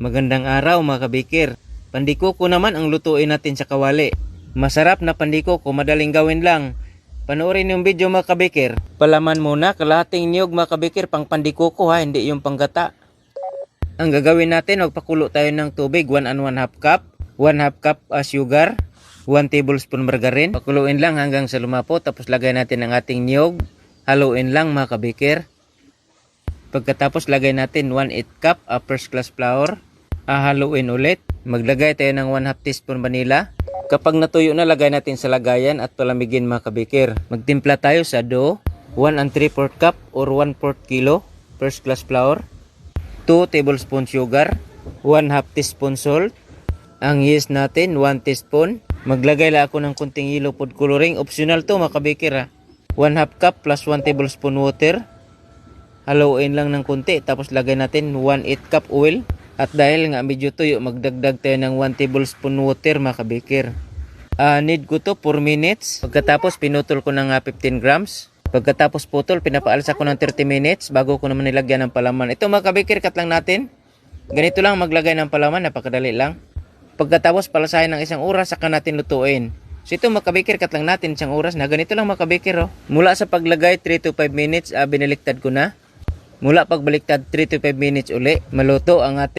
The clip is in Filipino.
Magandang araw mga kabikir. Pandiko ko naman ang lutuin natin sa kawali. Masarap na pandiko ko, madaling gawin lang. Panoorin yung video mga kabikir. Palaman muna, kalahating niyog mga kabikir, pang pandiko ko ha, hindi yung panggata. Ang gagawin natin, magpakulo tayo ng tubig, 1 and 1 half cup. 1 half cup uh, sugar. 1 tablespoon margarine. Pakuluin lang hanggang sa lumapo, tapos lagay natin ang ating niyog. Haluin lang mga kabikir. Pagkatapos lagay natin 1 8 cup uh, first class flour. Ahaluin ulit. Maglagay tayo ng 1 half teaspoon vanilla. Kapag natuyo na, lagay natin sa lagayan at palamigin mga kabikir. Magtimpla tayo sa dough. 1 and 3 4 cup or 1 4 kilo first class flour. 2 tablespoon sugar. 1 half teaspoon salt. Ang yeast natin, 1 teaspoon. Maglagay lang ako ng kunting yellow food coloring. Optional to mga kabikir ha. 1 half cup plus 1 tablespoon water. Haluin lang ng kunti tapos lagay natin 1 8 cup oil. At dahil nga medyo tuyo, magdagdag tayo ng 1 tablespoon water mga kabikir. Ah, need ko to 4 minutes. Pagkatapos pinutol ko ng ah, 15 grams. Pagkatapos putol, pinapaalsa ko ng 30 minutes bago ko naman nilagyan ng palaman. Ito mga kabikir, cut lang natin. Ganito lang maglagay ng palaman, napakadali lang. Pagkatapos palasahin ng isang oras, saka natin lutuin. So ito makabikir, cut lang natin isang oras na. Ganito lang makabikir oh. Mula sa paglagay, 3 to 5 minutes, ah, binaliktad ko na. Mula pagbaliktad, 3 to 5 minutes uli, maluto ang ating